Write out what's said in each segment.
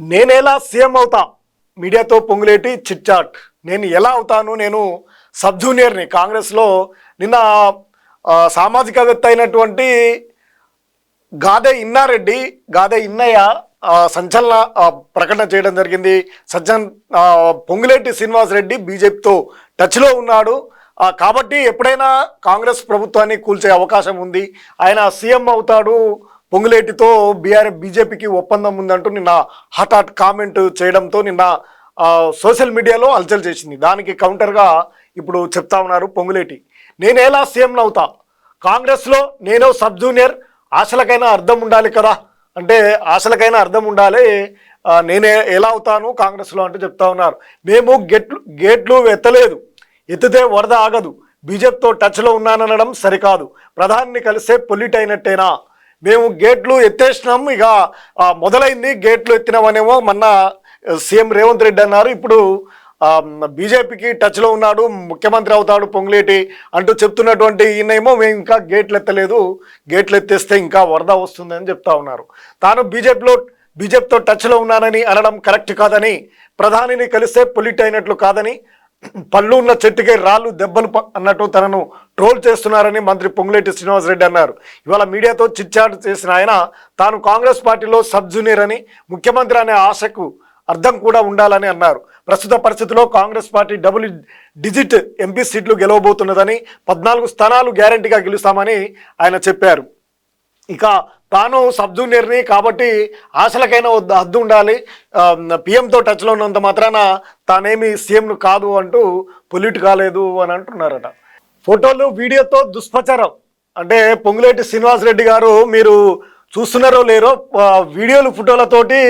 నేనేలా CM అవుతా? మీడియాతో Ponguleti chit chat నేను ఎలా అవుతాను? నేను సబ్ జూనియర్ని కాంగ్రెస్లో నిన్న సామాజికవేత్త అయినటువంటి గాదే ఇన్నారెడ్డి గాదే ఇన్నయ్య సంచలన ప్రకటన చేయడం జరిగింది. సజ్జన్ పొంగులేటి శ్రీనివాస్ రెడ్డి బీజేపీతో టచ్లో ఉన్నాడు. కాబట్టి ఎప్పుడైనా కాంగ్రెస్ ప్రభుత్వాన్ని కూల్చే అవకాశం ఉంది. ఆయన సీఎం అవుతాడు. పొంగులేటితో బీఆర్ బీజేపీకి ఒప్పందం ఉందంటూ నిన్న హాట్ హాట్ కామెంట్ చేయడంతో నిన్న సోషల్ మీడియాలో అల్చల్ చేసింది. దానికి కౌంటర్గా ఇప్పుడు చెప్తా ఉన్నారు పొంగులేటి. నేను ఎలా సీఎం అవుతా? కాంగ్రెస్లో నేను సబ్ జూనియర్ ఆశలకైనా అర్థం ఉండాలి కదా? అంటే ఆశలకైనా అర్థం ఉండాలి నేనే ఎలా అవుతాను కాంగ్రెస్లో? అంటూ చెప్తా ఉన్నారు. మేము గేట్లు గేట్లు ఎత్తలేదు. ఎత్తితే వరద ఆగదు. బీజేపీతో టచ్లో ఉన్నాననడం సరికాదు. ప్రధానిని కలిసే పొలిట్ అయినట్టేనా? మేము గేట్లు ఎత్తేసినాం. ఇక మొదలైంది. గేట్లు ఎత్తినామనేమో మొన్న సీఎం రేవంత్ రెడ్డి అన్నారు. ఇప్పుడు బీజేపీకి టచ్లో ఉన్నాడు ముఖ్యమంత్రి అవుతాడు పొంగులేటి అంటూ చెప్తున్నటువంటి ఈయనేమో మేము ఇంకా గేట్లు ఎత్తలేదు. గేట్లు ఎత్తేస్తే ఇంకా వరద వస్తుందని చెప్తా ఉన్నారు. తాను బీజేపీలో బీజేపీతో టచ్లో ఉన్నానని అనడం కరెక్ట్ కాదని ప్రధానిని కలిస్తే పొలిట్ అయినట్లు కాదని పళ్ళు ఉన్న చెట్టుకే రాళ్ళు దెబ్బలు అన్నట్టు తనను ట్రోల్ చేస్తున్నారని మంత్రి పొంగులేటి శ్రీనివాసరెడ్డి అన్నారు. ఇవాళ మీడియాతో చిట్చాట్ చేసిన ఆయన తాను కాంగ్రెస్ పార్టీలో సబ్ జూనియర్ అని ముఖ్యమంత్రి అనే ఆశకు అర్థం కూడా ఉండాలని అన్నారు. ప్రస్తుత పరిస్థితిలో Congress party double digit MP సీట్లు గెలవబోతున్నదని పద్నాలుగు స్థానాలు గ్యారంటీగా గెలుస్తామని ఆయన చెప్పారు. ఇక తాను సబ్ జూనియర్ని కాబట్టి ఆశలకైనా హద్దు ఉండాలి. పిఎంతో టచ్లో ఉన్నంత మాత్రాన తానేమి సీఎంను కాదు అంటూ పొల్యూట్ కాలేదు అని అంటున్నారట. ఫోటోలు వీడియోతో దుష్ప్రచారం. అంటే పొంగులేటి శ్రీనివాసరెడ్డి గారు మీరు చూస్తున్నారో లేరో వీడియోలు ఫోటోలతోటి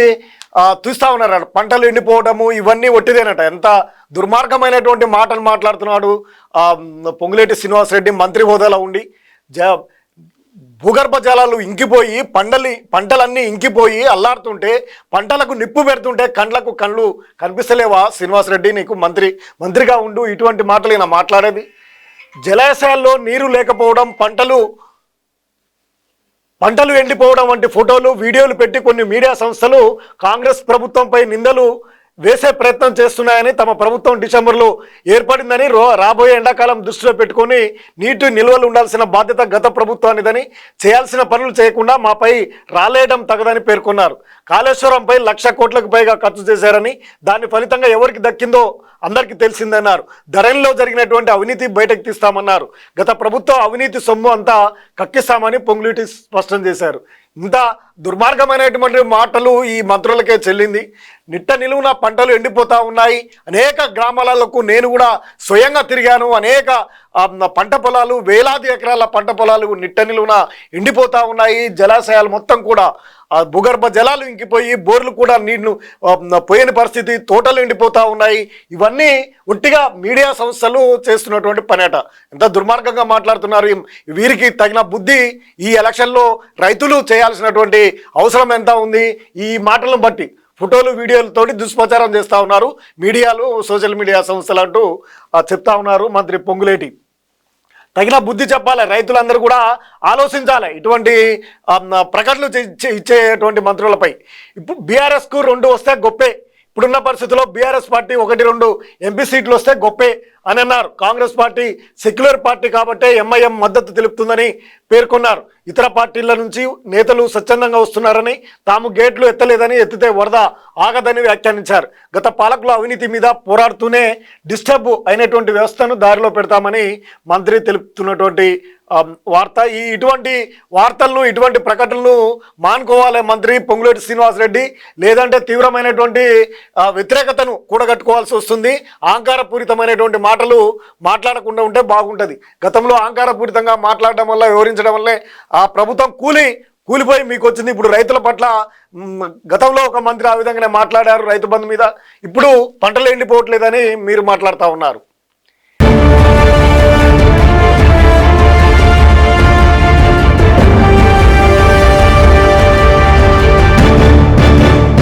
చూస్తూ ఉన్నారట. పంటలు ఎండిపోవడము ఇవన్నీ ఒట్టిదేనట. ఎంత దుర్మార్గమైనటువంటి మాటలు మాట్లాడుతున్నాడు పొంగులేటి శ్రీనివాసరెడ్డి మంత్రి హోదాలో ఉండి. జ భూగర్భ జలాలు ఇంకిపోయి పంటలు పంటలన్నీ ఇంకిపోయి అల్లాడుతుంటే పంటలకు నిప్పు పెడుతుంటే కండ్లకు కళ్ళు కనిపిస్తలేవా శ్రీనివాసరెడ్డి నీకు మంత్రి మంత్రిగా ఉండు ఇటువంటి మాటలు ఈయన మాట్లాడేది. జలాశయాల్లో నీరు లేకపోవడం పంటలు పంటలు ఎండిపోవడం వంటి ఫోటోలు వీడియోలు పెట్టి కొన్ని మీడియా సంస్థలు కాంగ్రెస్ ప్రభుత్వంపై నిందలు వేసే ప్రయత్నం చేస్తున్నాయని తమ ప్రభుత్వం డిసెంబర్లో ఏర్పడిందని రో రాబోయే ఎండాకాలం దృష్టిలో పెట్టుకొని నీటి నిల్వలు ఉండాల్సిన బాధ్యత గత ప్రభుత్వానిదని చేయాల్సిన పనులు చేయకుండా మాపై రాలేయడం తగదని పేర్కొన్నారు. కాళేశ్వరంపై లక్ష కోట్లకు పైగా ఖర్చు చేశారని దాని ఫలితంగా ఎవరికి దక్కిందో అందరికీ తెలిసిందన్నారు. ధరణిలో జరిగినటువంటి అవినీతి బయటకు తీస్తామన్నారు. గత ప్రభుత్వం అవినీతి సొమ్ము అంతా కక్కిస్తామని పొంగులిటి స్పష్టం చేశారు. ఇంత దుర్మార్గమైనటువంటి మాటలు ఈ మంత్రులకే చెల్లింది. నిట్ట నిలువున పంటలు ఎండిపోతూ ఉన్నాయి. అనేక గ్రామాలకు నేను కూడా స్వయంగా తిరిగాను. అనేక పంట పొలాలు వేలాది ఎకరాల పంట పొలాలు నిట్ట నిలువున ఎండిపోతూ ఉన్నాయి. జలాశయాలు మొత్తం కూడా భూగర్భ జలాలు ఇంకిపోయి బోర్లు కూడా నీళ్ళు పోయిన పరిస్థితి తోటలు ఎండిపోతూ ఉన్నాయి. ఇవన్నీ ఉట్టిగా మీడియా సంస్థలు చేస్తున్నటువంటి పనేట. ఎంత దుర్మార్గంగా మాట్లాడుతున్నారు. వీరికి తగిన బుద్ధి ఈ ఎలక్షన్లో రైతులు చేయాల్సినటువంటి అవసరం ఎంత ఉంది? ఈ మాటలను బట్టి ఫోటోలు వీడియోలతోటి దుష్ప్రచారం చేస్తూ ఉన్నారు. మీడియాలు సోషల్ మీడియా సంస్థలు అంటూ చెప్తా ఉన్నారు మంత్రి పొంగులేటి. తగిన బుద్ధి చెప్పాలి. రైతులందరూ కూడా ఆలోచించాలి. ఇటువంటి ప్రకటనలు చే- ఇచ్చేటువంటి మంత్రులపై. ఇప్పుడు బీఆర్ఎస్కు రెండు వస్తే గొప్పే. ఇప్పుడున్న పరిస్థితుల్లో బీఆర్ఎస్ పార్టీ ఒకటి రెండు ఎంపీ సీట్లు వస్తే గొప్పే అని అన్నారు. కాంగ్రెస్ పార్టీ సెక్యులర్ పార్టీ కాబట్టే ఎంఐఎం మద్దతు తెలుపుతుందని పేర్కొన్నారు. ఇతర పార్టీల నుంచి నేతలు స్వచ్ఛందంగా వస్తున్నారని తాము గేట్లు ఎత్తలేదని ఎత్తితే వరద ఆగదని వ్యాఖ్యానించారు. గత పాలకుల అవినీతి మీద పోరాడుతూనే డిస్టర్బ్ అయినటువంటి వ్యవస్థను దారిలో పెడతామని మంత్రి తెలుపుతున్నటువంటి వార్త ఈ ఇటువంటి వార్తలను ఇటువంటి ప్రకటనలు మానుకోవాలి మంత్రి పొంగులేటి శ్రీనివాసరెడ్డి. లేదంటే తీవ్రమైనటువంటి వ్యతిరేకతను కూడగట్టుకోవాల్సి వస్తుంది. ఆంకారపూరితమైనటువంటి మాటలు మాట్లాడకుండా ఉంటే బాగుంటుంది. గతంలో ఆంకారపూరితంగా మాట్లాడడం వల్ల వివరించడం వల్లే ఆ ప్రభుత్వం కూలి కూలిపోయి మీకు వచ్చింది. ఇప్పుడు రైతుల పట్ల గతంలో ఒక మంత్రి ఆ విధంగానే మాట్లాడారు రైతు బంధు మీద. ఇప్పుడు పంటలు ఎండిపోవట్లేదని మీరు మాట్లాడుతూ ఉన్నారు.